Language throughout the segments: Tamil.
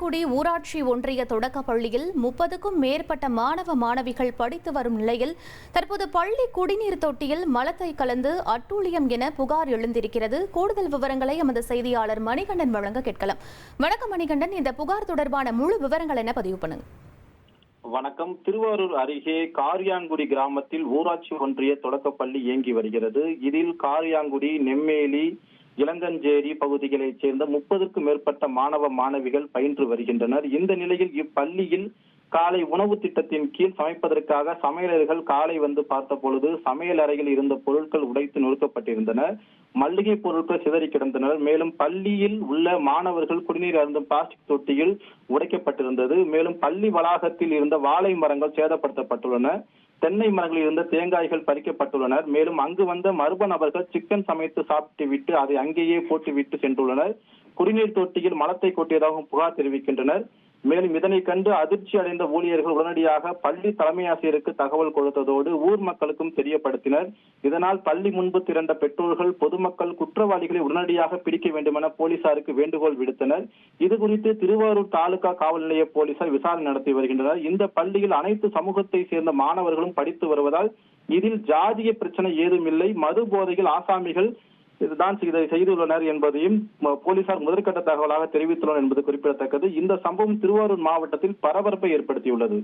காரியாங்குடி ஊராட்சி ஒன்றிய தொடக்கப் பள்ளியில் முப்பதுக்கும் மேற்பட்ட மாணவ மாணவிகள் படித்து வரும் நிலையில் தற்போது பள்ளி குடிநீர் தொட்டியில் மலத்தை கலந்து அட்டூழியம் என புகார் எழுந்திருக்கிறது. கூடுதல் விவரங்களை எமது செய்தியாளர் மணிகண்டன் வழங்க கேட்கலாம். வணக்கம் மணிகண்டன். இந்த புகார் தொடர்பான முழு விவரங்கள் என பதிவு பண்ணுங்க. வணக்கம். திருவாரூர் அருகே காரியாங்குடி கிராமத்தில் ஊராட்சி ஒன்றிய தொடக்கப்பள்ளி இயங்கி வருகிறது. இதில் காரியாங்குடி நெம்மேலி இளங்கஞ்சேரி பகுதிகளைச் சேர்ந்த முப்பதுக்கும் மேற்பட்ட மாணவ மாணவிகள் பயின்று வருகின்றனர். இந்த நிலையில் இப்பள்ளியில் காலை உணவு திட்டத்தின் கீழ் சமைப்பதற்காக சமையலர்கள் காலை வந்து பார்த்த பொழுது சமையல் அறையில் இருந்த பொருட்கள் உடைத்து நொறுக்கப்பட்டிருந்தன. மல்லிகை பொருட்கள் சிதறி கிடந்தனர். மேலும் பள்ளியில் உள்ள மாணவர்கள் குடிநீர் அருந்தும் பிளாஸ்டிக் தொட்டியில் உடைக்கப்பட்டிருந்தது. மேலும் பள்ளி வளாகத்தில் இருந்த வாழை மரங்கள் சேதப்படுத்தப்பட்டுள்ளன. தென்னை மரங்களில் இருந்த தேங்காய்கள் பறிக்கப்பட்டுள்ளனர். மேலும் அங்கு வந்த மர்ம நபர்கள் சிக்கன் சமைத்து சாப்பிட்டு விட்டு அதை அங்கேயே போட்டுவிட்டு சென்றுள்ளனர். குடிநீர் தொட்டியில் மலத்தை கொட்டியதாகவும் புகார் தெரிவிக்கின்றனர். மேலும் இதனை கண்டு அதிர்ச்சி அடைந்த ஊழியர்கள் உடனடியாக பள்ளி தலைமை ஆசிரியருக்கு தகவல் கொடுத்ததோடு ஊர் மக்களுக்கும் தெரியப்படுத்தினர். இதனால் பள்ளி முன்பு திரண்ட பெற்றோர்கள் பொதுமக்கள் குற்றவாளிகளை உடனடியாக பிடிக்க வேண்டுமென போலீசாருக்கு வேண்டுகோள் விடுத்தனர். இது குறித்து திருவாரூர் தாலுகா காவல் நிலைய போலீசார் விசாரணை நடத்தி வருகின்றனர். இந்த பள்ளியில் அனைத்து சமூகத்தை சேர்ந்த மாணவர்களும் படித்து வருவதால் இதில் ஜாதிய பிரச்சனை ஏதும் இல்லை மது போதையில் ஆசாமிகள் இதுதான் இதை செய்துள்ளனர் என்பதையும் போலீசார் முதற்கட்ட தகவலாக தெரிவித்துள்ளனர் என்பது குறிப்பிடத்தக்கது. இந்த சம்பவம் திருவாரூர் மாவட்டத்தில் பரபரப்பை ஏற்படுத்தியுள்ளது.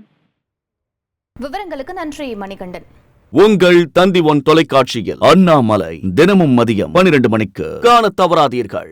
விவரங்களுக்கு நன்றி மணிகண்டன். உங்கள் தந்தி ஒன் தொலைக்காட்சியில் அண்ணாமலை தினமும் மதியம் பனிரெண்டு மணிக்கு காணத் தவறாதீர்கள்.